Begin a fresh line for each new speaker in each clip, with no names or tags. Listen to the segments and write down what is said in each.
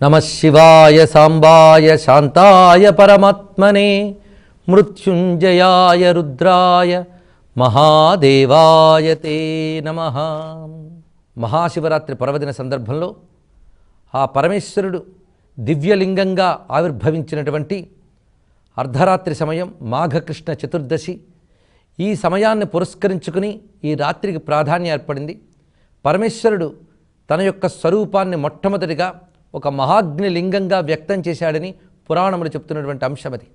నమ శివాయ సాంబాయ శాంతాయ పరమాత్మనే మృత్యుంజయాయ రుద్రాయ మహాదేవాయ తే నమ. మహాశివరాత్రి పర్వదిన సందర్భంలో ఆ పరమేశ్వరుడు దివ్యలింగంగా ఆవిర్భవించినటువంటి అర్ధరాత్రి సమయం మాఘకృష్ణ చతుర్దశి ఈ సమయాన్ని పురస్కరించుకుని ఈ రాత్రికి ప్రాధాన్యం ఏర్పడింది. పరమేశ్వరుడు తన యొక్క స్వరూపాన్ని మొట్టమొదటిగా ఒక మహాగ్ని లింగంగా వ్యక్తం చేశాడని పురాణములు చెప్తున్నటువంటి అంశం అది.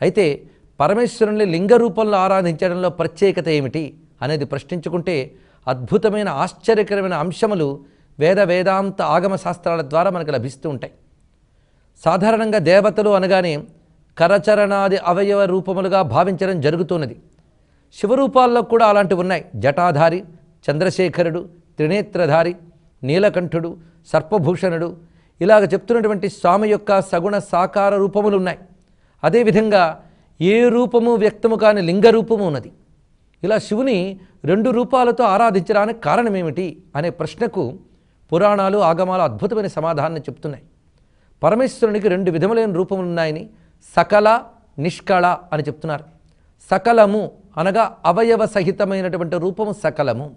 అయితే పరమేశ్వరుని లింగ రూపంలో ఆరాధించడంలో ప్రత్యేకత ఏమిటి అనేది ప్రశ్నించుకుంటే అద్భుతమైన ఆశ్చర్యకరమైన అంశములు వేద వేదాంత ఆగమ శాస్త్రాల ద్వారా మనకు లభిస్తూ ఉంటాయి. సాధారణంగా దేవతలు అనగానే కరచరణాది అవయవ రూపములుగా భావించడం జరుగుతున్నది. శివరూపాల్లో కూడా అలాంటివి ఉన్నాయి. జటాధారి చంద్రశేఖరుడు త్రినేత్రధారి నీలకంఠుడు సర్పభూషణుడు ఇలాగ చెప్తున్నటువంటి స్వామి యొక్క సగుణ సాకార రూపములు ఉన్నాయి. అదేవిధంగా ఏ రూపము వ్యక్తము కాని లింగ రూపము ఉన్నది. ఇలా శివుని రెండు రూపాలతో ఆరాధించడానికి కారణమేమిటి అనే ప్రశ్నకు పురాణాలు ఆగమాలు అద్భుతమైన సమాధానాన్ని చెప్తున్నాయి. పరమేశ్వరునికి రెండు విధములైన రూపములు ఉన్నాయని సకల నిష్కళ అని చెప్తున్నారు. సకలము అనగా అవయవ సహితమైనటువంటి రూపము సకలము.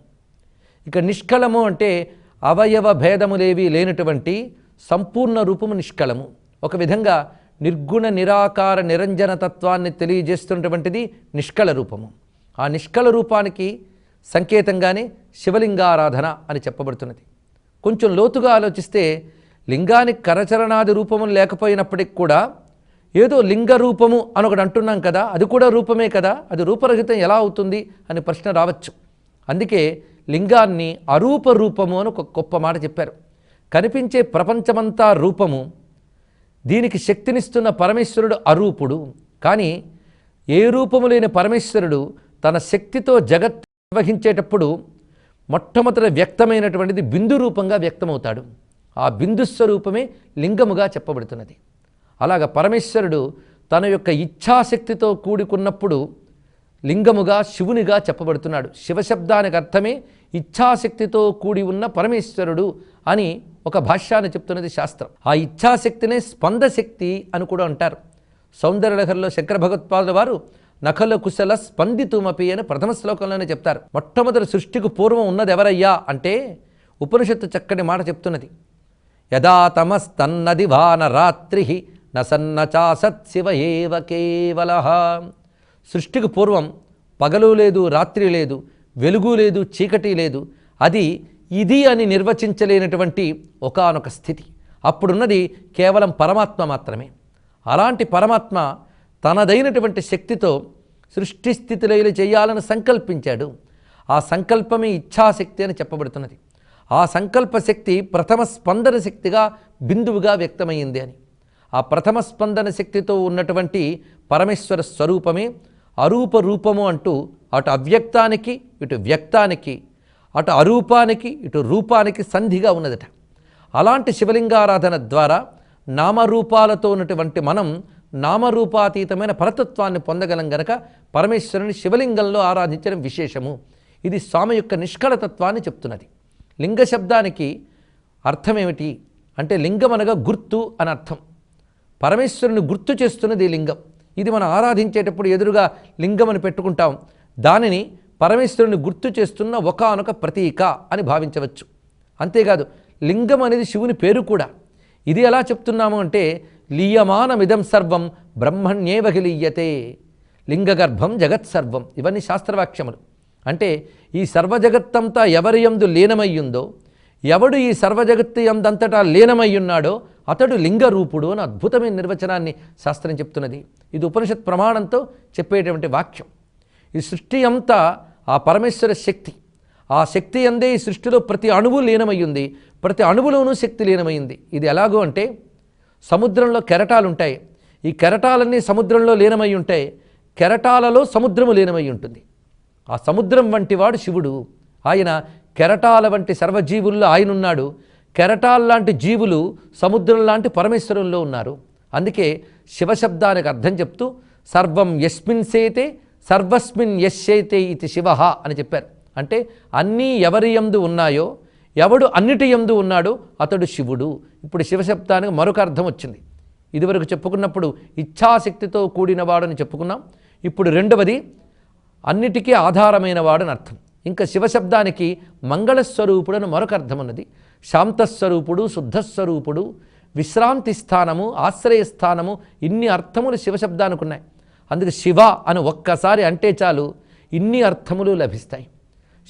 ఇక నిష్కళము అంటే అవయవ భేదములేవి లేనటువంటి సంపూర్ణ రూపము నిష్కళము ఒక విధంగా నిర్గుణ నిరాకార నిరంజన తత్వాన్ని తెలియజేస్తున్నటువంటిది నిష్కళ రూపము. ఆ నిష్కళ రూపానికి సంకేతంగానే శివలింగారాధన అని చెప్పబడుతున్నది. కొంచెం లోతుగా ఆలోచిస్తే లింగానికి కరచరణాది రూపము లేకపోయినప్పటికి కూడా ఏదో లింగ రూపము అని ఒకటి అంటున్నాం కదా అది కూడా రూపమే కదా అది రూపరహితం ఎలా అవుతుంది అని ప్రశ్న రావచ్చు. అందుకే లింగాన్ని అరూప రూపము అని ఒక గొప్ప మాట చెప్పారు. కనిపించే ప్రపంచమంతా రూపము దీనికి శక్తినిస్తున్న పరమేశ్వరుడు అరూపుడు. కానీ ఏ రూపము లేని పరమేశ్వరుడు తన శక్తితో జగత్ నిర్వహించేటప్పుడు మొట్టమొదట వ్యక్తమైనటువంటిది బిందు రూపంగా వ్యక్తమవుతాడు. ఆ బిందు స్వరూపమే లింగముగా చెప్పబడుతున్నది. అలాగ పరమేశ్వరుడు తన యొక్క ఇచ్ఛాశక్తితో కూడుకున్నప్పుడు లింగముగా శివునిగా చెప్పబడుతున్నాడు. శివశబ్దానికి అర్థమే ఇచ్ఛాశక్తితో కూడి ఉన్న పరమేశ్వరుడు అని ఒక భాష్యాన్ని చెప్తున్నది శాస్త్రం. ఆ ఇచ్ఛాశక్తినే స్పందశక్తి అని కూడా అంటారు. సౌందర్యలహరిలో శంకర భగవత్పాదుల వారు నఖల కుశల స్పందితుమపి అని ప్రథమ శ్లోకంలోనే చెప్తారు. మొట్టమొదటి సృష్టికి పూర్వం ఉన్నది ఎవరయ్యా అంటే ఉపనిషత్తు చక్కటి మాట చెప్తున్నది. యదా తమస్తన్నది వాన రాత్రి నసన్న చాసత్ శివ ఏవ కేవల. సృష్టికి పూర్వం పగలు లేదు రాత్రి లేదు వెలుగు లేదు చీకటి లేదు. అది ఇది అని నిర్వచించలేనటువంటి ఒకానొక స్థితి. అప్పుడున్నది కేవలం పరమాత్మ మాత్రమే. అలాంటి పరమాత్మ తనదైనటువంటి శక్తితో సృష్టి స్థితిలో చేయాలని సంకల్పించాడు. ఆ సంకల్పమే ఇచ్ఛాశక్తి అని చెప్పబడుతున్నది. ఆ సంకల్ప శక్తి ప్రథమ స్పందన శక్తిగా బిందువుగా వ్యక్తమైంది అని. ఆ ప్రథమ స్పందన శక్తితో ఉన్నటువంటి పరమేశ్వర స్వరూపమే అరూప రూపము అంటూ అటు అవ్యక్తానికి ఇటు వ్యక్తానికి అటు అరూపానికి ఇటు రూపానికి సంధిగా ఉన్నదట. అలాంటి శివలింగారాధన ద్వారా నామరూపాలతో ఉన్నటువంటి మనం నామరూపాతీతమైన పరతత్వాన్ని పొందగలం గనక పరమేశ్వరుని శివలింగంలో ఆరాధించడం విశేషము. ఇది స్వామి యొక్క నిష్కళతత్వాన్ని చెప్తున్నది. లింగ శబ్దానికి అర్థమేమిటి? అంటే లింగం అనగా గుర్తు అని అర్థం. పరమేశ్వరుని గుర్తు చేస్తున్నది లింగం. ఇది మనం ఆరాధించేటప్పుడు ఎదురుగా లింగం అని పెట్టుకుంటాం. దానిని పరమేశ్వరుని గుర్తు చేస్తున్న ఒకానొక ప్రతీక అని భావించవచ్చు. అంతేకాదు లింగం అనేది శివుని పేరు కూడా. ఇది ఎలా చెప్తున్నాము అంటే లీయమానమిదం సర్వం బ్రహ్మణ్యేవహి లీయతే. లింగగర్భం జగత్సర్వం ఇవన్నీ శాస్త్రవాక్యములు. అంటే ఈ సర్వజగత్తంతా ఎవరి యందు లీనమయ్యుందో ఎవడు ఈ సర్వజగత్తు ఎందంతటా లీనమయ్యున్నాడో అతడు లింగరూపుడు అని అద్భుతమైన నిర్వచనాన్ని శాస్త్రం చెప్తున్నది. ఇది ఉపనిషత్ ప్రమాణంతో చెప్పేటువంటి వాక్యం. ఈ సృష్టి అంతా ఆ పరమేశ్వర శక్తి. ఆ శక్తి అందే ఈ సృష్టిలో ప్రతి అణువు లీనమయ్యింది. ప్రతి అణువులోనూ శక్తి లీనమైంది ఇది ఎలాగో అంటే సముద్రంలో కెరటాలు ఉంటాయి ఈ కెరటాలన్నీ సముద్రంలో లీనమై ఉంటాయి కెరటాలలో సముద్రము లీనమై ఉంటుంది ఆ సముద్రం వంటి వాడు శివుడు. ఆయన కెరటాల వంటి సర్వజీవుల్లో ఆయన ఉన్నాడు కెరటాల లాంటి జీవులు సముద్రం లాంటి పరమేశ్వరంలో ఉన్నారు. అందుకే శివశబ్దానికి అర్థం చెప్తూ సర్వం యస్మిన్ సేతే సర్వస్మిన్ యశ్చైతే ఇది శివ అని చెప్పారు. అంటే అన్నీ ఎవరి యందు ఉన్నాయో ఎవడు అన్నిటి ఎందు ఉన్నాడో అతడు శివుడు. ఇప్పుడు శివశబ్దానికి మరొక అర్థం వచ్చింది. ఇదివరకు చెప్పుకున్నప్పుడు ఇచ్ఛాశక్తితో కూడినవాడని చెప్పుకున్నాం. ఇప్పుడు రెండవది అన్నిటికీ ఆధారమైన వాడని అర్థం. ఇంకా శివశబ్దానికి మంగళస్వరూపుడు అని మరొక అర్థం ఉన్నది. శాంతస్వరూపుడు శుద్ధస్వరూపుడు విశ్రాంతి స్థానము ఆశ్రయస్థానము ఇన్ని అర్థములు శివశబ్దానికి ఉన్నాయి. అందుకే శివ అని ఒక్కసారి అంటే చాలు ఇన్ని అర్థములు లభిస్తాయి.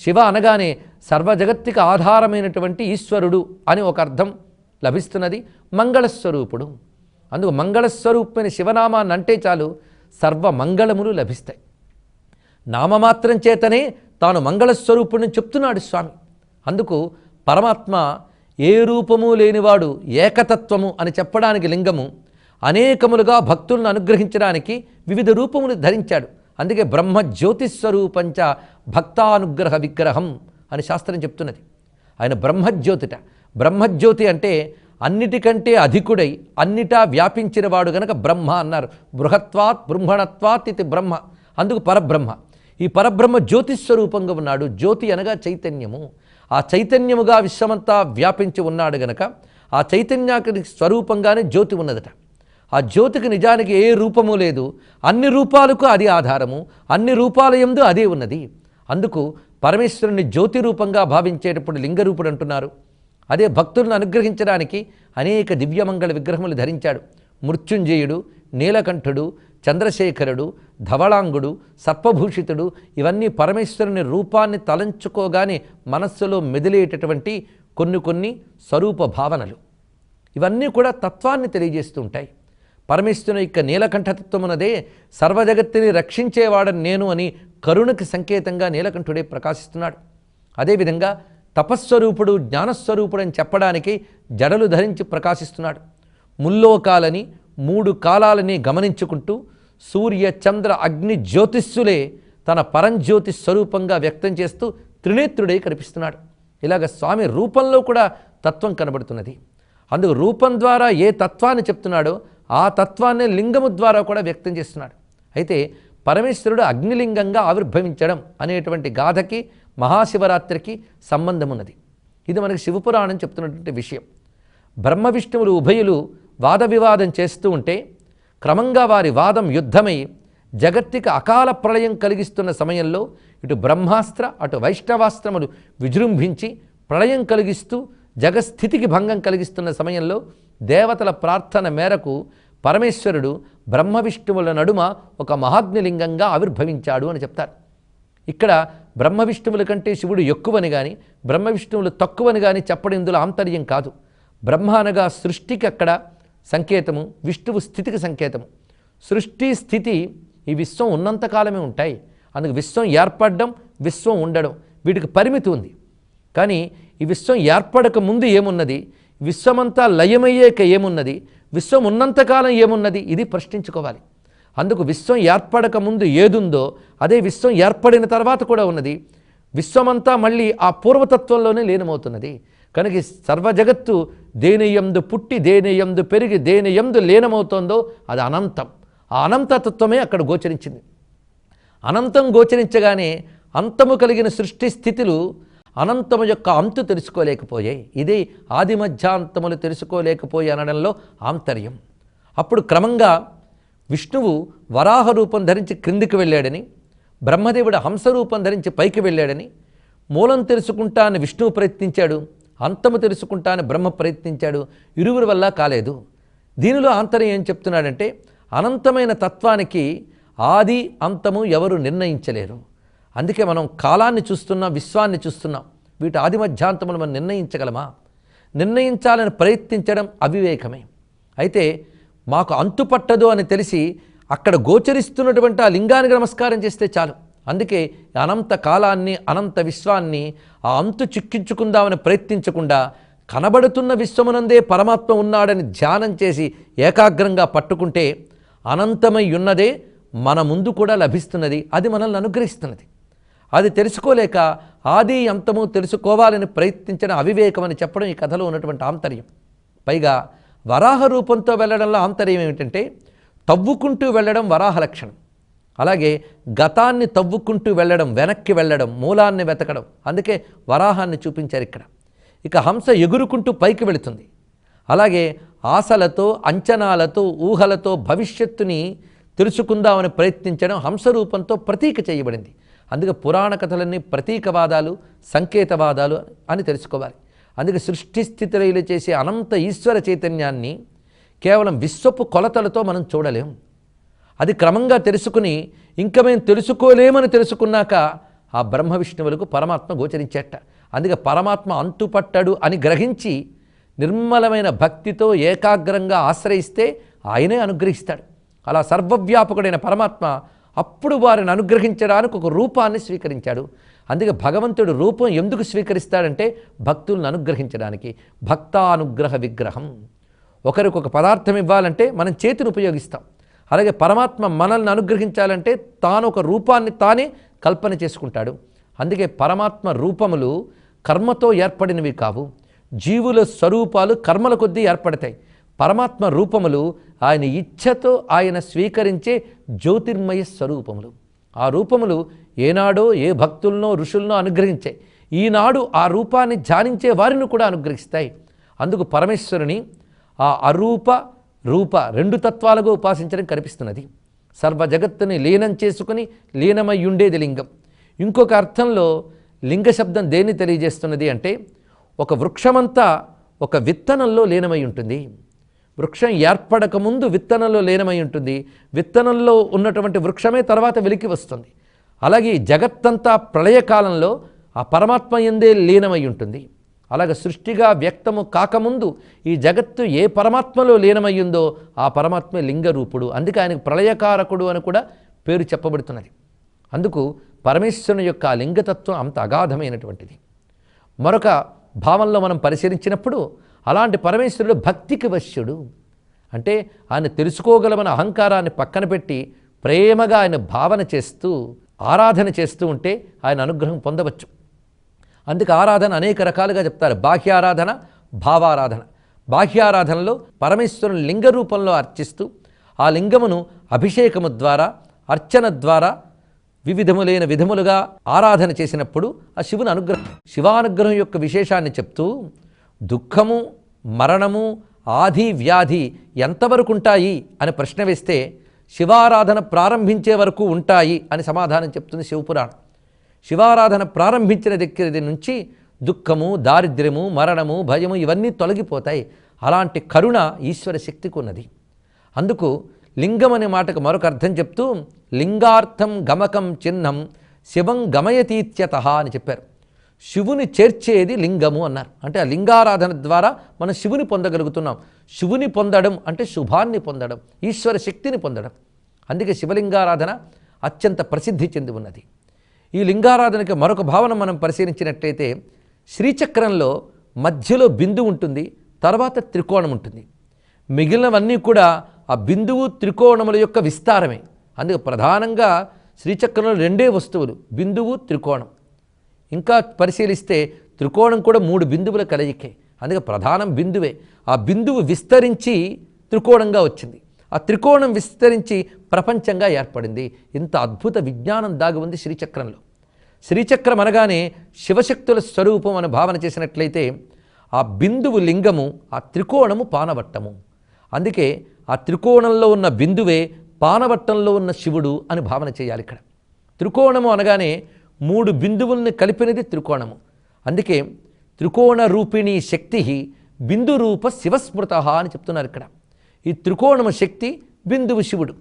శివ అనగానే సర్వజగత్తుకి ఆధారమైనటువంటి ఈశ్వరుడు అని ఒక అర్థం లభిస్తున్నది మంగళస్వరూపుడు. అందుకు మంగళస్వరూపమైన శివనామాన్ని అంటే చాలు సర్వ మంగళములు లభిస్తాయి. నామమాత్రం చేతనే తాను మంగళస్వరూపుడిని చెప్తున్నాడు స్వామి. అందుకు పరమాత్మ ఏ రూపము లేనివాడు ఏకతత్వము అని చెప్పడానికి లింగము అనేకములుగా భక్తులను అనుగ్రహించడానికి వివిధ రూపములు ధరించాడు. అందుకే బ్రహ్మ జ్యోతిస్వరూపంచ భక్తానుగ్రహ విగ్రహం అని శాస్త్రం చెప్తున్నది. ఆయన బ్రహ్మజ్యోతిట. బ్రహ్మజ్యోతి అంటే అన్నిటికంటే అధికుడై అన్నిటా వ్యాపించినవాడు గనక బ్రహ్మ అన్నారు. బృహత్వాత్ బ్రహ్మణత్వాత్ ఇది బ్రహ్మ. అందుకు పరబ్రహ్మ. ఈ పరబ్రహ్మ జ్యోతిస్వరూపంగా ఉన్నాడు. జ్యోతి అనగా చైతన్యము. ఆ చైతన్యముగా విశ్వమంతా వ్యాపించి ఉన్నాడు గనక ఆ చైతన్యానికి స్వరూపంగానే జ్యోతి ఉన్నదట. ఆ జ్యోతికి నిజానికి ఏ రూపము లేదు. అన్ని రూపాలకు అది ఆధారము. అన్ని రూపాల ఎందు అదే ఉన్నది. అందుకు పరమేశ్వరుని జ్యోతి రూపంగా భావించేటప్పుడు లింగరూపుడు అంటున్నారు. అదే భక్తులను అనుగ్రహించడానికి అనేక దివ్యమంగళ విగ్రహములు ధరించాడు. మృత్యుంజయుడు నీలకంఠుడు చంద్రశేఖరుడు ధవళాంగుడు సర్పభూషితుడు ఇవన్నీ పరమేశ్వరుని రూపాన్ని తలంచుకోగానే మనస్సులో మెదిలేటటువంటి కొన్ని కొన్ని స్వరూప భావనలు. ఇవన్నీ కూడా తత్వాన్ని తెలియజేస్తుంటాయి పరమేశ్వరుని యొక్క నీలకంఠతత్వమునదే సర్వజగత్తుని రక్షించేవాడని నేను అని కరుణకి సంకేతంగా నీలకంఠుడే ప్రకాశిస్తున్నాడు. అదేవిధంగా తపస్వరూపుడు జ్ఞానస్వరూపుడు అని చెప్పడానికి జడలు ధరించి ప్రకాశిస్తున్నాడు. ముల్లోకాలని మూడు కాలాలని గమనించుకుంటూ సూర్య చంద్ర అగ్ని జ్యోతిస్సులే తన పరంజ్యోతి స్వరూపంగా వ్యక్తం చేస్తూ త్రినేత్రుడై కనిపిస్తున్నాడు. ఇలాగ స్వామి రూపంలో కూడా తత్వం కనబడుతున్నది. అందుకు రూపం ద్వారా ఏ తత్వాన్ని చెప్తున్నాడో ఆ తత్వాన్ని లింగము ద్వారా కూడా వ్యక్తం చేస్తున్నాడు. అయితే పరమేశ్వరుడు అగ్నిలింగంగా ఆవిర్భవించడం అనేటువంటి గాథకి మహాశివరాత్రికి సంబంధం ఉన్నది ఇది మనకి శివపురాణం చెప్తున్నటువంటి విషయం. బ్రహ్మ విష్ణువులు ఉభయులు వాద వివాదం చేస్తూ ఉంటే క్రమంగా వారి వాదం యుద్ధమై జగత్తికి అకాల ప్రళయం కలిగిస్తున్న సమయంలో ఇటు బ్రహ్మాస్త్ర అటు వైష్ణవాస్త్రములు విజృంభించి ప్రళయం కలిగిస్తూ జగస్థితికి భంగం కలిగిస్తున్న సమయంలో దేవతల ప్రార్థన మేరకు పరమేశ్వరుడు బ్రహ్మ విష్ణువుల నడుమ ఒక మహాగ్నిలింగంగా ఆవిర్భవించాడు అని చెప్తారు. ఇక్కడ బ్రహ్మ విష్ణువుల కంటే శివుడు ఎక్కువని కానీ బ్రహ్మ విష్ణువులు తక్కువని కానీ చెప్పడం ఇందులో ఆంతర్యం కాదు. బ్రహ్మ అనగా సృష్టికి అక్కడ సంకేతము విష్ణువు స్థితికి సంకేతము. సృష్టి స్థితి ఈ విశ్వం ఉన్నంతకాలమే ఉంటాయి. అందుకు విశ్వం ఏర్పడడం విశ్వం ఉండడం వీటికి పరిమితి ఉంది. కానీ ఈ విశ్వం ఏర్పడక ముందు ఏమున్నది? విశ్వమంతా లయమయ్యేక ఏమున్నది? విశ్వం ఉన్నంతకాలం ఏమున్నది? ఇది ప్రశ్నించుకోవాలి. అందుకు విశ్వం ఏర్పడక ముందు ఏదుందో అదే విశ్వం ఏర్పడిన తర్వాత కూడా ఉన్నది. విశ్వమంతా మళ్ళీ ఆ పూర్వతత్వంలోనే లీనమవుతున్నది. కనుక సర్వ జగత్తు దేనియందు పుట్టి దేనియందు పెరిగి దేనియందు లీనమవుతోందో అది అనంతం. ఆ అనంతతత్వమే అక్కడ గోచరించింది. అనంతం గోచరించగానే అంతము కలిగిన సృష్టి స్థితులు అనంతము యొక్క అంతు తెలుసుకోలేకపోయాయి. ఇది ఆది మధ్యాంతములు తెలుసుకోలేకపోయి అనడంలో ఆంతర్యం. అప్పుడు క్రమంగా విష్ణువు వరాహ రూపం ధరించి క్రిందికి వెళ్ళాడని బ్రహ్మదేవుడు హంసరూపం ధరించి పైకి వెళ్ళాడని మూలం తెలుసుకుంటా అని విష్ణువు ప్రయత్నించాడు అంతము తెలుసుకుంటా అని బ్రహ్మ ప్రయత్నించాడు ఇరువురి వల్ల కాలేదు. దీనిలో ఆంతర్యం ఏం చెప్తున్నాడంటే అనంతమైన తత్వానికి ఆది అంతము ఎవరు నిర్ణయించలేరు. అందుకే మనం కాలాన్ని చూస్తున్నాం విశ్వాన్ని చూస్తున్నాం. వీటి ఆది మధ్యాంతములు మనం నిర్ణయించగలమా? నిర్ణయించాలని ప్రయత్నించడం అవివేకమే. అయితే మాకు అంతు పట్టదు అని తెలిసి అక్కడ గోచరిస్తున్నటువంటి ఆ లింగానికి నమస్కారం చేస్తే చాలు. అందుకే అనంత కాలాన్ని అనంత విశ్వాన్ని ఆ అంతు చిక్కించుకుందామని ప్రయత్నించకుండా కనబడుతున్న విశ్వమునందే పరమాత్మ ఉన్నాడని ధ్యానం చేసి ఏకాగ్రంగా పట్టుకుంటే అనంతమై ఉన్నదే మన ముందు కూడా లభిస్తున్నది. అది మనల్ని అనుగ్రహిస్తున్నది. అది తెలుసుకోలేక ఆది అంతము తెలుసుకోవాలని ప్రయత్నించిన అవివేకం అని చెప్పడం ఈ కథలో ఉన్నటువంటి ఆంతర్యం. పైగా వరాహ రూపంతో వెళ్ళడంలో ఆంతర్యం ఏమిటంటే తవ్వుకుంటూ వెళ్ళడం వరాహ లక్షణం. అలాగే గతాన్ని తవ్వుకుంటూ వెళ్ళడం వెనక్కి వెళ్ళడం మూలాన్ని వెతకడం అందుకే వరాహాన్ని చూపించారు ఇక్కడ. ఇక హంస ఎగురుకుంటూ పైకి వెళుతుంది. అలాగే ఆశలతో అంచనాలతో ఊహలతో భవిష్యత్తుని తెలుసుకుందామని ప్రయత్నించడం హంస రూపంతో ప్రతీక చేయబడింది. అందుకే పురాణ కథలన్నీ ప్రతీకవాదాలు సంకేతవాదాలు అని తెలుసుకోవాలి. అందుకే సృష్టి స్థితిలో చేసే అనంత ఈశ్వర చైతన్యాన్ని కేవలం విశ్వపు కొలతలతో మనం చూడలేం. అది క్రమంగా తెలుసుకుని ఇంకా మేము తెలుసుకోలేమని తెలుసుకున్నాక ఆ బ్రహ్మ విష్ణువులకు పరమాత్మ గోచరించేట. అందుకే పరమాత్మ అంతుపట్టాడు అని గ్రహించి నిర్మలమైన భక్తితో ఏకాగ్రంగా ఆశ్రయిస్తే ఆయనే అనుగ్రహిస్తాడు. అలా సర్వవ్యాపకుడైన పరమాత్మ అప్పుడు వారిని అనుగ్రహించడానికి ఒక రూపాన్ని స్వీకరించాడు. అందుకే భగవంతుడు రూపం ఎందుకు స్వీకరిస్తాడంటే భక్తులను అనుగ్రహించడానికి. భక్తానుగ్రహ విగ్రహం. ఒకరికి ఒక పదార్థం ఇవ్వాలంటే మనం చేతిని ఉపయోగిస్తాం. అలాగే పరమాత్మ మనల్ని అనుగ్రహించాలంటే తాను ఒక రూపాన్ని తానే కల్పన చేసుకుంటాడు. అందుకే పరమాత్మ రూపములు కర్మతో ఏర్పడినవి కావు. జీవుల స్వరూపాలు కర్మల కొద్దీ ఏర్పడతాయి. పరమాత్మ రూపములు ఆయన ఇచ్ఛతో ఆయన స్వీకరించే జ్యోతిర్మయ స్వరూపములు. ఆ రూపములు ఏనాడో ఏ భక్తులనో ఋషులనో అనుగ్రహించాయి ఈనాడు ఆ రూపాన్ని ధ్యానించే వారిని కూడా అనుగ్రహిస్తాయి. అందుకు పరమేశ్వరుని ఆ అరూప రూప రెండు తత్వాలుగా ఉపాసించడం కనిపిస్తున్నది. సర్వ జగత్తుని లీనం చేసుకుని లీనమై ఉండేది లింగం. ఇంకొక అర్థంలో లింగ శబ్దం దేన్ని తెలియజేస్తున్నది అంటే ఒక వృక్షమంతా ఒక విత్తనంలో లీనమై ఉంటుంది. వృక్షం ఏర్పడక ముందు విత్తనంలో లీనమై ఉంటుంది. విత్తనంలో ఉన్నటువంటి వృక్షమే తర్వాత వెలికి వస్తుంది. అలాగే జగత్తంతా ప్రళయకాలంలో ఆ పరమాత్మ ఎందే లీనమై ఉంటుంది. అలాగే సృష్టిగా వ్యక్తము కాకముందు ఈ జగత్తు ఏ పరమాత్మలో లీనమయ్యిందో ఆ పరమాత్మ లింగరూపుడు. అందుకే ఆయనకు ప్రళయకారకుడు అని కూడా పేరు చెప్పబడుతున్నది. అందుకు పరమేశ్వరుని యొక్క లింగతత్వం అంత అగాధమైనటువంటిది. మరొక భావంలో మనం పరిశీలించినప్పుడు అలాంటి పరమేశ్వరుడు భక్తికి వశ్యుడు. అంటే ఆయన తెలుసుకోగలమన్న అహంకారాన్ని పక్కన పెట్టి ప్రేమగా ఆయన భావన చేస్తూ ఆరాధన చేస్తూ ఉంటే ఆయన అనుగ్రహం పొందవచ్చు. అందుకే ఆరాధన అనేక రకాలుగా చెప్తారు. బాహ్యారాధన భావారాధన. బాహ్యారాధనలో పరమేశ్వరుని లింగ రూపంలో అర్చిస్తూ ఆ లింగమును అభిషేకము ద్వారా అర్చన ద్వారా వివిధములైన విధములుగా ఆరాధన చేసినప్పుడు ఆ శివుని అనుగ్రహం శివానుగ్రహం యొక్క విశేషాన్ని చెప్తూ దుఃఖము మరణము ఆది వ్యాధి ఎంతవరకు ఉంటాయి అని ప్రశ్న వేస్తే శివారాధన ప్రారంభించే వరకు ఉంటాయి అని సమాధానం చెప్తుంది శివపురాణం. శివారాధన ప్రారంభించిన దగ్గర నుంచి దుఃఖము దారిద్ర్యము మరణము భయము ఇవన్నీ తొలగిపోతాయి. అలాంటి కరుణ ఈశ్వర శక్తికి ఉన్నది అందుకు లింగం అనే మాటకు మరొక అర్థం చెప్తూ లింగార్థం గమకం చిహ్నం శివం గమయతీత్యత అని చెప్పారు. శివుని చేర్చేది లింగము అన్నారు. అంటే ఆ లింగారాధన ద్వారా మనం శివుని పొందగలుగుతున్నాం. శివుని పొందడం అంటే శుభాన్ని పొందడం ఈశ్వర శక్తిని పొందడం. అందుకే శివలింగారాధన అత్యంత ప్రసిద్ధి చెంది ఉన్నది. ఈ లింగారాధనకి మరొక భావన మనం పరిశీలించినట్లయితే శ్రీచక్రంలో మధ్యలో బిందు ఉంటుంది తర్వాత త్రికోణం ఉంటుంది. మిగిలినవన్నీ కూడా ఆ బిందువు త్రికోణముల యొక్క విస్తారమే. అందుకే ప్రధానంగా శ్రీచక్రంలో రెండే వస్తువులు బిందువు త్రికోణం. ఇంకా పరిశీలిస్తే త్రికోణం కూడా మూడు బిందువుల కలయికే. అందుకే ప్రధానం బిందువే. ఆ బిందువు విస్తరించి త్రికోణంగా వచ్చింది. ఆ త్రికోణం విస్తరించి ప్రపంచంగా ఏర్పడింది. ఇంత అద్భుత విజ్ఞానం దాగి ఉంది శ్రీచక్రంలో. శ్రీచక్రం అనగానే శివశక్తుల స్వరూపం అని భావన చేసినట్లయితే ఆ బిందువు లింగము ఆ త్రికోణము పానవట్టము. అందుకే ఆ త్రికోణంలో ఉన్న బిందువే పానవట్టంలో ఉన్న శివుడు అని భావన చేయాలి ఇక్కడ. త్రికోణము అనగానే మూడు బిందువుల్ని కలిపినది త్రికోణము. అందుకే త్రికోణ రూపిణి శక్తి బిందు రూప శివస్మృత అని చెప్తున్నారు ఇక్కడ. ఈ త్రికోణము శక్తి బిందువు శివుడు.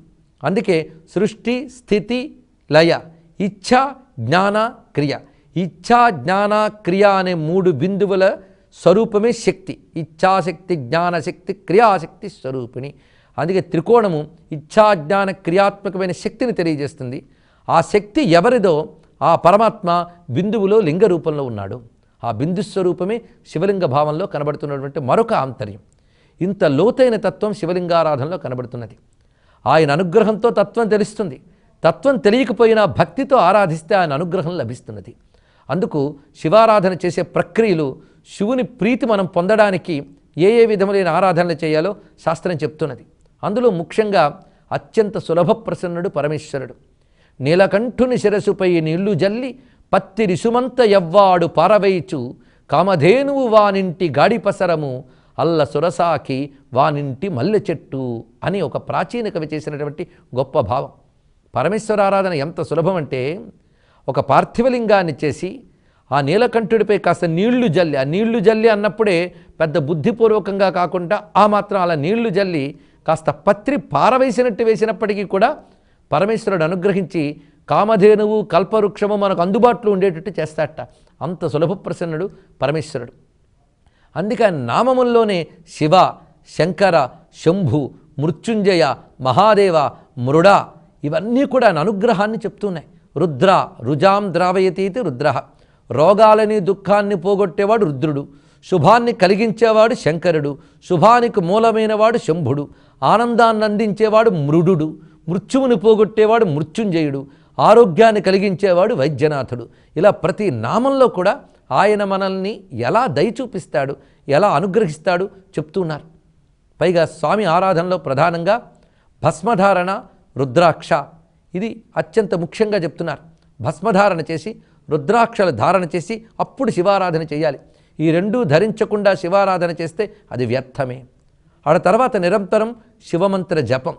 అందుకే సృష్టి స్థితి లయ ఇచ్ఛ జ్ఞాన క్రియ. ఇచ్ఛా జ్ఞాన క్రియ అనే మూడు బిందువుల స్వరూపమే శక్తి. ఇచ్ఛాశక్తి జ్ఞానశక్తి క్రియాశక్తి స్వరూపిణి. అందుకే త్రికోణము ఇచ్ఛా జ్ఞాన క్రియాత్మకమైన శక్తిని తెలియజేస్తుంది. ఆ శక్తి ఎవరిదో ఆ పరమాత్మ బిందువులో లింగ రూపంలో ఉన్నాడు. ఆ బిందు స్వరూపమే శివలింగ భావంలో కనబడుతున్నటువంటి మరొక ఆంతర్యం. ఇంత లోతైన తత్వం శివలింగారాధనలో కనబడుతున్నది. ఆయన అనుగ్రహంతో తత్వం తెలుస్తుంది. తత్వం తెలియకపోయినా భక్తితో ఆరాధిస్తే ఆయన అనుగ్రహం లభిస్తున్నది. అందుకు శివారాధన చేసే ప్రక్రియలు శివుని ప్రీతి మనం పొందడానికి ఏ ఏ విధములైన ఆరాధనలు చేయాలో శాస్త్రం చెప్తున్నది. అందులో ముఖ్యంగా అత్యంత సులభ ప్రసన్నుడు పరమేశ్వరుడు. నీలకంఠుని శిరసుపై నీళ్ళు జల్లి పత్తి రిసుమంత ఎవ్వాడు పారవేయిచు కామధేనువు వానింటి గాడిపసరము అల్ల సురసాకి వానింటి మల్లె చెట్టు అని ఒక ప్రాచీన కవి చేసినటువంటి గొప్ప భావం. పరమేశ్వర ఆరాధన ఎంత సులభం అంటే ఒక పార్థివలింగాన్ని చేసి ఆ నీలకంఠుడిపై కాస్త నీళ్ళు జల్లి ఆ నీళ్ళు జల్లి అన్నప్పుడే పెద్ద బుద్ధిపూర్వకంగా కాకుండా ఆ మాత్రం అలా నీళ్ళు జల్లి కాస్త పత్రి పారవేసినట్టు వేసినప్పటికీ కూడా పరమేశ్వరుడు అనుగ్రహించి కామధేనువు కల్పవృక్షము మనకు అందుబాటులో ఉండేటట్టు చేస్తాట అంత సులభ ప్రసన్నుడు పరమేశ్వరుడు. అందుకే నామముల్లోనే శివ శంకర శంభు మృత్యుంజయ మహాదేవ మృడ ఇవన్నీ కూడా ఆయన అనుగ్రహాన్ని చెప్తున్నాయి. రుద్ర రుజాం ద్రావయతీతి రుద్ర. రోగాలని దుఃఖాన్ని పోగొట్టేవాడు రుద్రుడు. శుభాన్ని కలిగించేవాడు శంకరుడు. శుభానికి మూలమైనవాడు శంభుడు. ఆనందాన్ని అందించేవాడు మృడు మృత్యువుని పోగొట్టేవాడు మృత్యుంజయుడు ఆరోగ్యాన్ని కలిగించేవాడు వైద్యనాథుడు. ఇలా ప్రతి నామంలో కూడా ఆయన మనల్ని ఎలా దయ చూపిస్తాడు ఎలా అనుగ్రహిస్తాడు చెప్తున్నారు పైగా స్వామి ఆరాధనలో ప్రధానంగా భస్మధారణ రుద్రాక్ష ఇది అత్యంత ముఖ్యంగా చెప్తున్నారు. భస్మధారణ చేసి రుద్రాక్షలు ధారణ చేసి అప్పుడు శివారాధన చేయాలి. ఈ రెండూ ధరించకుండా శివారాధన చేస్తే అది వ్యర్థమే. ఆడ తర్వాత నిరంతరం శివమంత్ర జపం.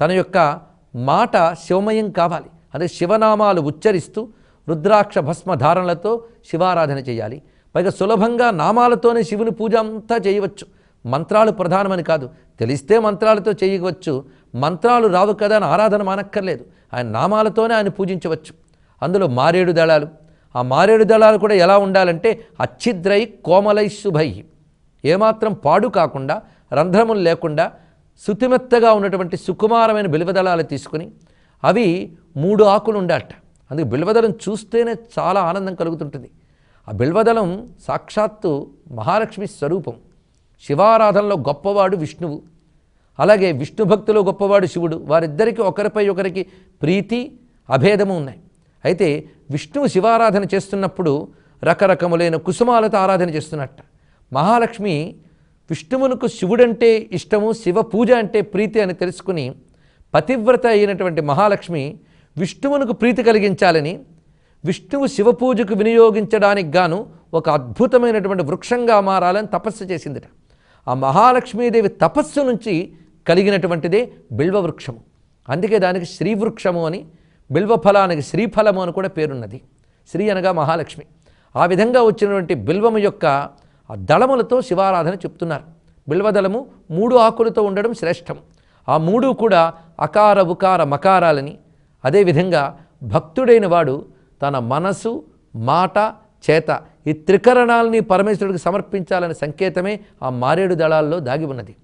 తన యొక్క మాట శివమయం కావాలి. అదే శివనామాలు ఉచ్చరిస్తూ రుద్రాక్ష భస్మ ధారణలతో శివారాధన చేయాలి. పైగా సులభంగా నామాలతోనే శివుని పూజ అంతా చేయవచ్చు. మంత్రాలు ప్రధానమని కాదు. తెలిస్తే మంత్రాలతో చేయవచ్చు. మంత్రాలు రావు కదా అని ఆరాధన మానక్కర్లేదు. ఆయన నామాలతోనే ఆయన పూజించవచ్చు. అందులో మారేడు దళాలు. ఆ మారేడు దళాలు కూడా ఎలా ఉండాలంటే అచ్చిద్రై కోమలై శుభై. ఏమాత్రం పాడు కాకుండా రంధ్రములు లేకుండా శుతిమెత్తగా ఉన్నటువంటి సుకుమారమైన బిల్వదళాలు తీసుకుని అవి మూడు ఆకులు ఉండేట అందుకే బిల్వదళం చూస్తేనే చాలా ఆనందం కలుగుతుంటుంది. ఆ బిల్వదళం సాక్షాత్తు మహాలక్ష్మి స్వరూపం. శివారాధనలో గొప్పవాడు విష్ణువు. అలాగే విష్ణు భక్తులు గొప్పవాడు శివుడు. వారిద్దరికీ ఒకరిపై ఒకరికి ప్రీతి అభేదము ఉన్నాయి. అయితే విష్ణువు శివారాధన చేస్తున్నప్పుడు రకరకములైన కుసుమాలతో ఆరాధన చేస్తున్నట్ట. మహాలక్ష్మి విష్ణువునకు శివుడంటే ఇష్టము శివ పూజ అంటే ప్రీతి అని తెలుసుకుని పతివ్రత అయినటువంటి మహాలక్ష్మి విష్ణువునకు ప్రీతి కలిగించాలని విష్ణువు శివ పూజకు వినియోగించడానికి గాను ఒక అద్భుతమైనటువంటి వృక్షంగా మారాలని తపస్సు చేసిందిట. ఆ మహాలక్ష్మీదేవి తపస్సు నుంచి కలిగినటువంటిదే బిల్వ వృక్షము అందుకే దానికి శ్రీవృక్షము అని బిల్వ ఫలానికి శ్రీఫలము అని కూడా పేరున్నది. శ్రీ అనగా మహాలక్ష్మి. ఆ విధంగా వచ్చినటువంటి బిల్వము యొక్క ఆ దళములతో శివారాధన చెప్తున్నారు. బిల్వదళము మూడు ఆకులతో ఉండడం శ్రేష్టం. ఆ మూడు కూడా అకార ఉకార మకారాలని. అదేవిధంగా భక్తుడైన వాడు తన మనసు మాట చేత ఈ త్రికరణాలని పరమేశ్వరుడికి సమర్పించాలనే సంకేతమే ఆ మారేడు దళాల్లో దాగి ఉన్నది.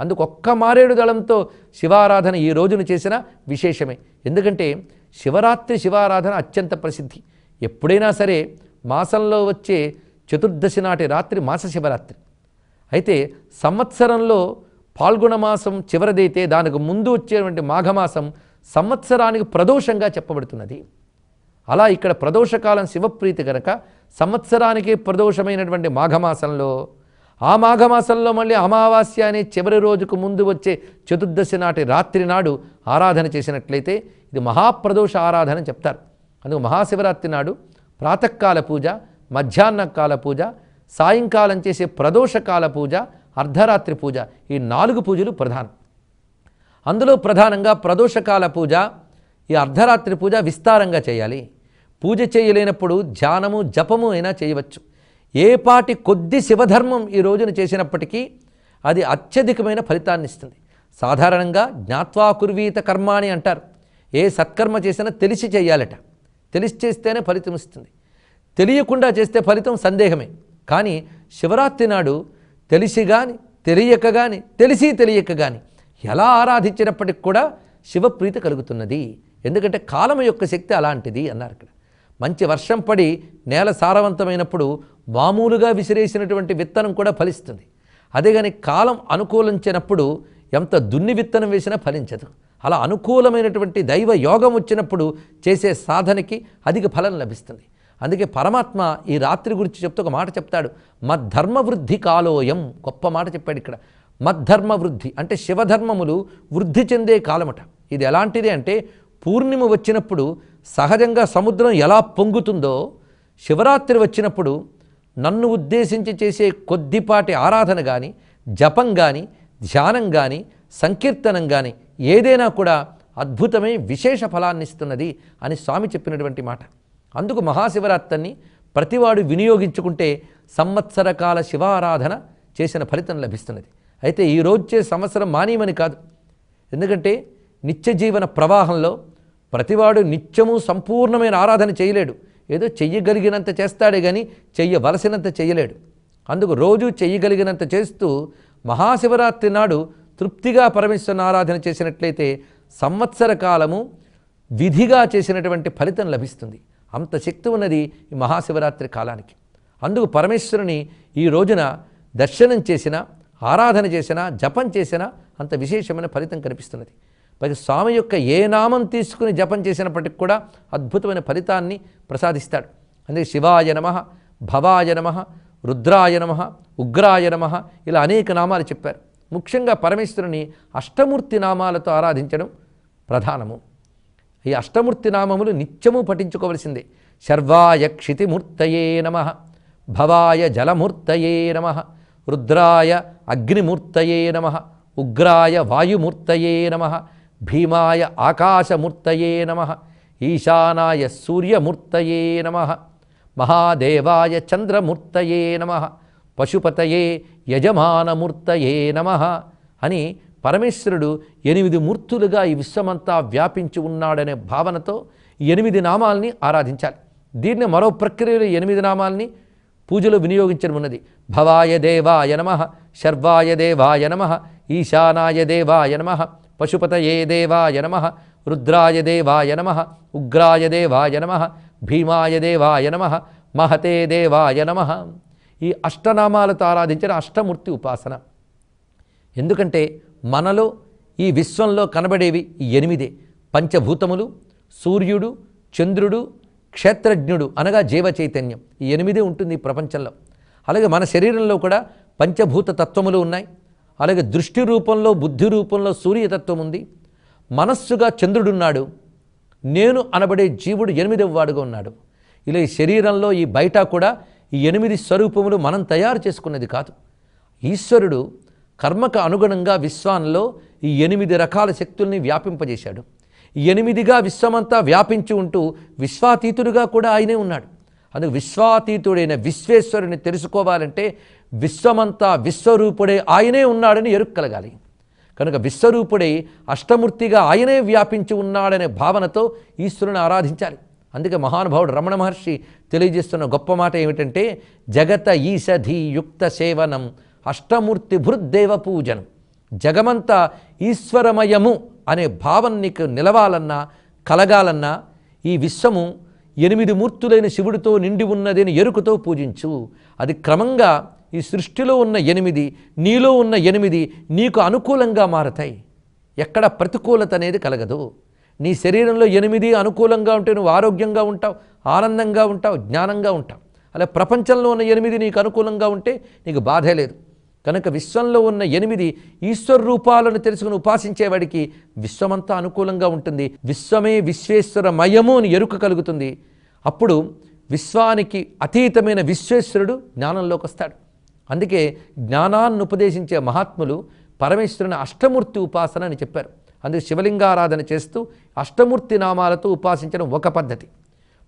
అందుకు ఒక్క మారేడు దళంతో శివారాధన ఈ రోజున చేసిన విశేషమే. ఎందుకంటే శివరాత్రి శివారాధన అత్యంత ప్రసిద్ధి. ఎప్పుడైనా సరే మాసంలో వచ్చే చతుర్దశి నాటి రాత్రి మాస శివరాత్రి. అయితే సంవత్సరంలో పాల్గొన మాసం చివరిదైతే దానికి ముందు వచ్చేటువంటి మాఘమాసం సంవత్సరానికి ప్రదోషంగా చెప్పబడుతున్నది. అలా ఇక్కడ ప్రదోషకాలం శివప్రీతి కనుక సంవత్సరానికి ప్రదోషమైనటువంటి మాఘమాసంలో ఆ మాఘమాసంలో మళ్ళీ అమావాస్య అనే చివరి రోజుకు ముందు వచ్చే చతుర్దశి నాటి రాత్రి నాడు ఆరాధన చేసినట్లయితే ఇది మహాప్రదోష ఆరాధన చెప్తారు. అందుకు మహాశివరాత్రి నాడు ప్రాతకాల పూజ మధ్యాహ్న కాల పూజ సాయంకాలం చేసే ప్రదోషకాల పూజ అర్ధరాత్రి పూజ ఈ నాలుగు పూజలు ప్రధానం. అందులో ప్రధానంగా ప్రదోషకాల పూజ ఈ అర్ధరాత్రి పూజ విస్తారంగా చేయాలి. పూజ చేయలేనప్పుడు ధ్యానము జపము అయినా చేయవచ్చు. ఏపాటి కొద్ది శివధర్మం ఈ రోజున చేసినప్పటికీ అది అత్యధికమైన ఫలితాన్ని ఇస్తుంది. సాధారణంగా జ్ఞాత్వా కుర్వీత అని అంటారు. ఏ సత్కర్మ చేసినా తెలిసి చేయాలట. తెలిసి చేస్తేనే ఫలితం ఇస్తుంది. తెలియకుండా చేస్తే ఫలితం సందేహమే. కానీ శివరాత్రి నాడు తెలిసి కానీ తెలియక కానీ తెలిసి తెలియక కానీ ఎలా ఆరాధించినప్పటికి కూడా శివప్రీతి కలుగుతున్నది. ఎందుకంటే కాలం యొక్క శక్తి అలాంటిది అన్నారు ఇక్కడ. మంచి వర్షం పడి నేల సారవంతమైనప్పుడు మామూలుగా విసిరేసినటువంటి విత్తనం కూడా ఫలిస్తుంది. అదే కానీ కాలం అనుకూలించినప్పుడు ఎంత దున్ని విత్తనం వేసినా ఫలించదు. అలా అనుకూలమైనటువంటి దైవ యోగం వచ్చినప్పుడు చేసే సాధనకి అధిక ఫలం లభిస్తుంది. అందుకే పరమాత్మ ఈ రాత్రి గురించి చెప్తూ ఒక మాట చెప్తాడు. మద్ధర్మ వృద్ధి కాలోయం. గొప్ప మాట చెప్పాడు ఇక్కడ. మద్ధర్మ వృద్ధి అంటే శివధర్మములు వృద్ధి చెందే కాలమట. ఇది ఎలాంటిది అంటే పూర్ణిమ వచ్చినప్పుడు సహజంగా సముద్రం ఎలా పొంగుతుందో శివరాత్రి వచ్చినప్పుడు నన్ను ఉద్దేశించి చేసే కొద్దిపాటి ఆరాధన కానీ జపం కానీ ధ్యానం కానీ సంకీర్తనం కానీ ఏదైనా కూడా అద్భుతమై విశేష ఫలాన్నిస్తున్నది అని స్వామి చెప్పినటువంటి మాట. అందుకు మహాశివరాత్రిని ప్రతివాడు వినియోగించుకుంటే సంవత్సర కాల శివారాధన చేసిన ఫలితం లభిస్తున్నది. అయితే ఈ రోజు చే సంవత్సరం మానేయమని కాదు. ఎందుకంటే నిత్య జీవన ప్రవాహంలో ప్రతివాడు నిత్యము సంపూర్ణమైన ఆరాధన చేయలేడు. ఏదో చెయ్యగలిగినంత చేస్తాడే కానీ చెయ్యవలసినంత చేయలేడు అందుకు రోజు చెయ్యగలిగినంత చేస్తూ మహాశివరాత్రి నాడు తృప్తిగా పరమేశ్వరుని ఆరాధన చేసినట్లయితే సంవత్సర కాలము విధిగా చేసినటువంటి ఫలితం లభిస్తుంది. అంత శక్తి ఉన్నది ఈ మహాశివరాత్రి కాలానికి. అందుకు పరమేశ్వరుని ఈ రోజున దర్శనం చేసిన ఆరాధన చేసినా జపం చేసినా అంత విశేషమైన ఫలితం కనిపిస్తున్నది. పైగా స్వామి యొక్క ఏ నామం తీసుకుని జపం చేసినప్పటికి కూడా అద్భుతమైన ఫలితాన్ని ప్రసాదిస్తాడు. అందుకే శివాయ నమ భవాయ నమ రుద్రాయ నమ ఉగ్రాయ నమ ఇలా అనేక నామాలు చెప్పారు. ముఖ్యంగా పరమేశ్వరుని అష్టమూర్తి నామాలతో ఆరాధించడం ప్రధానము. ఈ అష్టమూర్తి నామములు నిత్యము పఠించుకోవలసిందే. శర్వాయ క్షితిమూర్తయే నమ భవాయ జలమూర్తయే నమ రుద్రాయ అగ్నిమూర్తయే నమ ఉగ్రాయ వాయుమూర్తయే నమ భీమాయ ఆకాశమూర్తయే నమ ఈశానాయ సూర్యమూర్తయే నమ మహాదేవాయ చంద్రమూర్తయే నమ పశుపతయే యజమానమూర్తయే నమ అని పరమేశ్వరుడు ఎనిమిది మూర్తులుగా ఈ విశ్వమంతా వ్యాపించి ఉన్నాడనే భావనతో ఎనిమిది నామాల్ని ఆరాధించాలి. దీన్ని మరో ప్రక్రియలో ఎనిమిది నామాల్ని పూజలో వినియోగించడం ఉన్నది భవాయ దేవాయ నమ శర్వాయ దేవాయ నమ ఈశానాయ దేవాయ నమ పశుపతయే దేవాయ నమ రుద్రాయ దేవాయ నమ ఉగ్రాయ దేవాయ నమ భీమాయ దేవాయ నమ మహతే దేవాయ నమ. ఈ అష్టనామాలతో ఆరాధించిన అష్టమూర్తి ఉపాసన. ఎందుకంటే మనలో ఈ విశ్వంలో కనబడేవి ఎనిమిదే. పంచభూతములు సూర్యుడు చంద్రుడు క్షేత్రజ్ఞుడు అనగా జీవ చైతన్యం. ఈ ఎనిమిదే ఉంటుంది ఈ ప్రపంచంలో. అలాగే మన శరీరంలో కూడా పంచభూత తత్వములు ఉన్నాయి. అలాగే దృష్టి రూపంలో బుద్ధి రూపంలో సూర్యతత్వం ఉంది. మనస్సుగా చంద్రుడున్నాడు నేను అనబడే జీవుడు ఎనిమిదవ వాడుగా ఉన్నాడు. ఇలా ఈ శరీరంలో ఈ బయట కూడా ఈ ఎనిమిది స్వరూపములు మనం తయారు చేసుకున్నది కాదు. ఈశ్వరుడు కర్మకు అనుగుణంగా విశ్వాంలో ఈ ఎనిమిది రకాల శక్తుల్ని వ్యాపింపజేశాడు. ఎనిమిదిగా విశ్వమంతా వ్యాపించి ఉంటూ విశ్వాతీతుడుగా కూడా ఆయనే ఉన్నాడు. అందుకు విశ్వాతీతుడైన విశ్వేశ్వరుని తెలుసుకోవాలంటే విశ్వమంతా విశ్వరూపుడే ఆయనే ఉన్నాడని ఎరుక్కలగాలి. కనుక విశ్వరూపుడై అష్టమూర్తిగా ఆయనే వ్యాపించి ఉన్నాడనే భావనతో ఈశ్వరుని ఆరాధించాలి. అందుకే మహానుభావుడు రమణ మహర్షి తెలియజేస్తున్న గొప్ప మాట ఏమిటంటే జగత ఈషధి యుక్త సేవనం అష్టమూర్తి భృద్దేవ పూజనం. జగమంతా ఈశ్వరమయము అనే భావం నీకు నిలవాలన్నా కలగాలన్నా ఈ విశ్వము ఎనిమిది మూర్తులైన శివుడితో నిండి ఉన్నదని ఎరుకుతో పూజించు. అది క్రమంగా ఈ సృష్టిలో ఉన్న ఎనిమిది నీలో ఉన్న ఎనిమిది నీకు అనుకూలంగా మారతాయి. ఎక్కడ ప్రతికూలత అనేది కలగదు. నీ శరీరంలో ఎనిమిది అనుకూలంగా ఉంటే నువ్వు ఆరోగ్యంగా ఉంటావు ఆనందంగా ఉంటావు జ్ఞానంగా ఉంటావు. అలా ప్రపంచంలో ఉన్న ఎనిమిది నీకు అనుకూలంగా ఉంటే నీకు బాధే లేదు. కనుక విశ్వంలో ఉన్న ఎనిమిది ఈశ్వర రూపాలను తెలుసుకుని ఉపాసించేవాడికి విశ్వమంతా అనుకూలంగా ఉంటుంది. విశ్వమే విశ్వేశ్వరమయము అని ఎరుక కలుగుతుంది. అప్పుడు విశ్వానికి అతీతమైన విశ్వేశ్వరుడు జ్ఞానంలోకి వస్తాడు. అందుకే జ్ఞానాన్ని ఉపదేశించే మహాత్ములు పరమేశ్వరుని అష్టమూర్తి ఉపాసన అని చెప్పారు. అందుకే శివలింగారాధన చేస్తూ అష్టమూర్తి నామాలతో ఉపాసించడం ఒక పద్ధతి.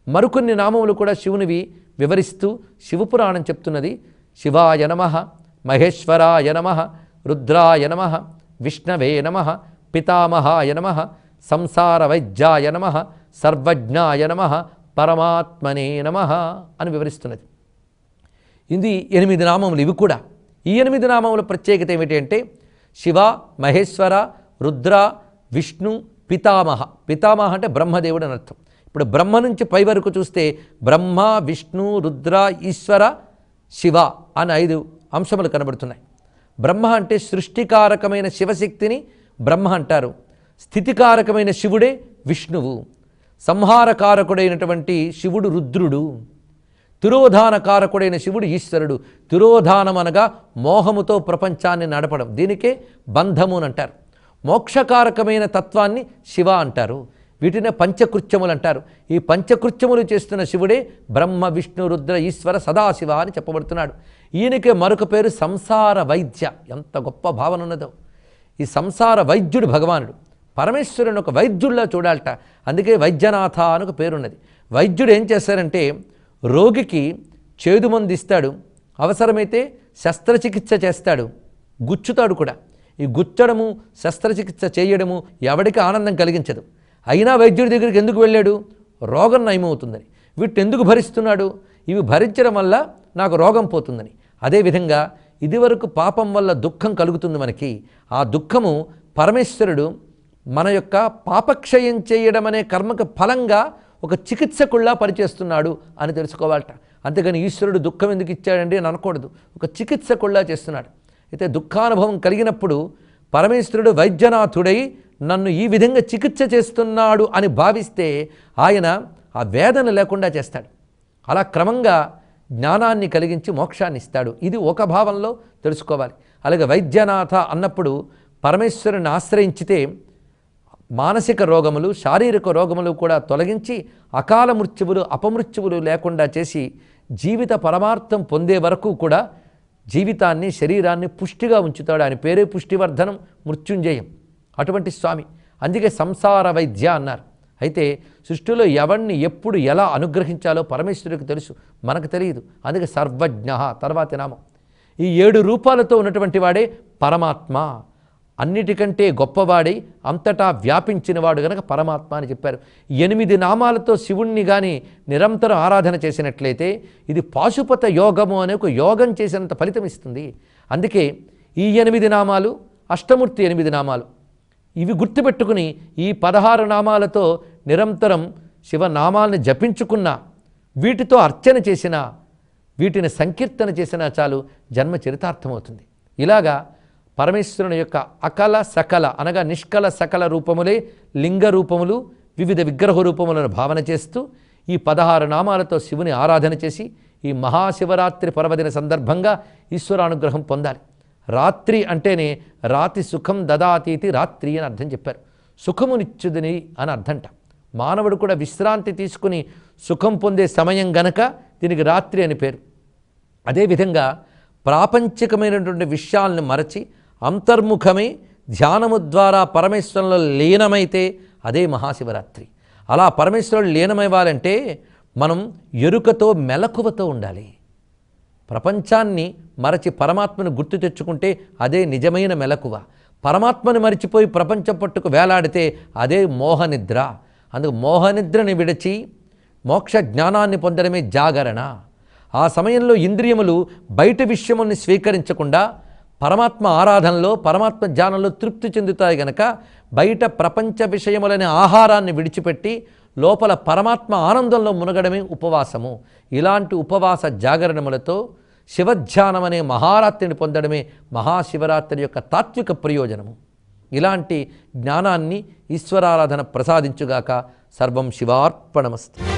మరికొన్ని నామములు కూడా శివునివి వివరిస్తూ శివపురాణం చెప్తున్నది. శివాయ నమ. మహేశ్వరాయ నమ రుద్రాయ నమ విష్ణవే నమ పితామహాయ నమ సంసార వైద్యాయ నమ సర్వజ్ఞాయ నమ పరమాత్మనే నమ అని వివరిస్తున్నది. ఇది ఎనిమిది నామములు ఇవి కూడా. ఈ ఎనిమిది నామముల ప్రత్యేకత ఏమిటి అంటే శివ మహేశ్వర రుద్ర విష్ణు పితామహ. పితామహ అంటే బ్రహ్మదేవుడు అని అర్థం. ఇప్పుడు బ్రహ్మ నుంచి పై వరకు చూస్తే బ్రహ్మ విష్ణు రుద్ర ఈశ్వర శివ అని ఐదు అంశములు కనబడుతున్నాయి. బ్రహ్మ అంటే సృష్టికారకమైన శివశక్తిని బ్రహ్మ అంటారు. స్థితికారకమైన శివుడే విష్ణువు. సంహారకారకుడైనటువంటి శివుడు రుద్రుడు. తిరోధానకారకుడైన శివుడు ఈశ్వరుడు. తిరోధానం అనగా మోహముతో ప్రపంచాన్ని నడపడం. దీనికే బంధము అని అంటారు. మోక్షకారకమైన తత్వాన్ని శివ అంటారు. వీటినే పంచకృత్యములు అంటారు. ఈ పంచకృత్యములు చేస్తున్న శివుడే బ్రహ్మ విష్ణు రుద్ర ఈశ్వర సదాశివ అని చెప్పబడుతున్నాడు. ఈయనకే మరొక పేరు సంసార వైద్య. ఎంత గొప్ప భావన ఉన్నదో. ఈ సంసార వైద్యుడు భగవానుడు. పరమేశ్వరుని ఒక వైద్యుడిలా చూడాలట. అందుకే వైద్యనాథ అని ఒక పేరున్నది. వైద్యుడు ఏం చేస్తారంటే రోగికి చేదు మందు ఇస్తాడు. అవసరమైతే శస్త్రచికిత్స చేస్తాడు. గుచ్చుతాడు కూడా. ఈ గుచ్చడము శస్త్రచికిత్స చేయడము ఎవడికి ఆనందం కలిగించదు. అయినా వైద్యుడి దగ్గరికి ఎందుకు వెళ్ళాడు? రోగం నయమవుతుందని. వీటిని ఎందుకు భరిస్తున్నాడు? ఇవి భరించడం వల్ల నాకు రోగం పోతుందని. అదేవిధంగా ఇదివరకు పాపం వల్ల దుఃఖం కలుగుతుంది మనకి. ఆ దుఃఖము పరమేశ్వరుడు మన యొక్క పాపక్షయం చేయడం అనే కర్మకు ఫలంగా ఒక చికిత్సకుల్లా పనిచేస్తున్నాడు అని తెలుసుకోవాలట. అంతేగాని ఈశ్వరుడు దుఃఖం ఎందుకు ఇచ్చాడండి అని అనకూడదు. ఒక చికిత్సకుల్లా చేస్తున్నాడు. అయితే దుఃఖానుభవం కలిగినప్పుడు పరమేశ్వరుడు వైద్యనాథుడై నన్ను ఈ విధంగా చికిత్స చేస్తున్నాడు అని భావిస్తే ఆయన ఆ వేదన లేకుండా చేస్తాడు. అలా క్రమంగా జ్ఞానాన్ని కలిగించి మోక్షాన్ని ఇస్తాడు. ఇది ఒక భావంలో తెలుసుకోవాలి. అలాగే వైద్యనాథ అన్నప్పుడు పరమేశ్వరుని ఆశ్రయించితే మానసిక రోగములు శారీరక రోగములు కూడా తొలగించి అకాల మృత్యువులు అపమృత్యువులు లేకుండా చేసి జీవిత పరమార్థం పొందే వరకు కూడా జీవితాన్ని శరీరాన్ని పుష్టిగా ఉంచుతాడు. ఆయన పేరే పుష్టివర్ధనం మృత్యుంజయం. అటువంటి స్వామి. అందుకే సంసార వైద్య అన్నారు. అయితే సృష్టిలో ఎవరిని ఎప్పుడు ఎలా అనుగ్రహించాలో పరమేశ్వరుడికి తెలుసు. మనకు తెలియదు. అందుకే సర్వజ్ఞ తర్వాతి నామం. ఈ ఏడు రూపాలతో ఉన్నటువంటి వాడే పరమాత్మ. అన్నిటికంటే గొప్పవాడై అంతటా వ్యాపించినవాడు గనక పరమాత్మ అని చెప్పారు. ఎనిమిది నామాలతో శివుణ్ణి కానీ నిరంతరం ఆరాధన చేసినట్లయితే ఇది పాశుపత యోగము అనే ఒక యోగం చేసినంత ఫలితం ఇస్తుంది. అందుకే ఈ ఎనిమిది నామాలు అష్టమూర్తి ఎనిమిది నామాలు ఇవి గుర్తుపెట్టుకుని ఈ పదహారు నామాలతో నిరంతరం శివనామాల్ని జపించుకున్న వీటితో అర్చన చేసిన వీటిని సంకీర్తన చేసినా చాలు జన్మ చరితార్థమవుతుంది. ఇలాగా పరమేశ్వరుని యొక్క అకల సకల అనగా నిష్కల సకల రూపములే లింగ రూపములు వివిధ విగ్రహ రూపములను భావన చేస్తూ ఈ పదహారు నామాలతో శివుని ఆరాధన చేసి ఈ మహాశివరాత్రి పర్వదిన సందర్భంగా ఈశ్వరానుగ్రహం పొందాలి. రాత్రి అంటేనే రాతి సుఖం దదాతీతి రాత్రి అని అర్థం చెప్పారు. సుఖమునిచ్చుదని అని అర్థంట. మానవుడు కూడా విశ్రాంతి తీసుకుని సుఖం పొందే సమయం గనక దీనికి రాత్రి అని పేరు. అదేవిధంగా ప్రాపంచికమైనటువంటి విషయాలను మరచి అంతర్ముఖమై ధ్యానము ద్వారా పరమేశ్వరంలో లీనమైతే అదే మహాశివరాత్రి. అలా పరమేశ్వరుడు లీనమవ్వాలంటే మనం ఎరుకతో మెలకువతో ఉండాలి. ప్రపంచాన్ని మరచి పరమాత్మను గుర్తు తెచ్చుకుంటే అదే నిజమైన మెలకువ. పరమాత్మను మరిచిపోయి ప్రపంచం పట్టుకు వేలాడితే అదే మోహనిద్ర. అందుకు మోహనిద్రని విడిచి మోక్ష జ్ఞానాన్ని పొందడమే జాగరణ. ఆ సమయంలో ఇంద్రియములు బయట విషయముల్ని స్వీకరించకుండా పరమాత్మ ఆరాధనలో పరమాత్మ ధ్యానంలో తృప్తి చెందుతాయి గనక బయట ప్రపంచ విషయములనే ఆహారాన్ని విడిచిపెట్టి లోపల పరమాత్మ ఆనందంలో మునగడమే ఉపవాసము. ఇలాంటి ఉపవాస జాగరణములతో శివధ్యానం అనే మహారాత్రిని పొందడమే మహాశివరాత్రి యొక్క తాత్విక ప్రయోజనము. ఇలాంటి జ్ఞానాన్ని ఈశ్వరారాధన ప్రసాదించుగాక సర్వం శివార్పణమస్తు.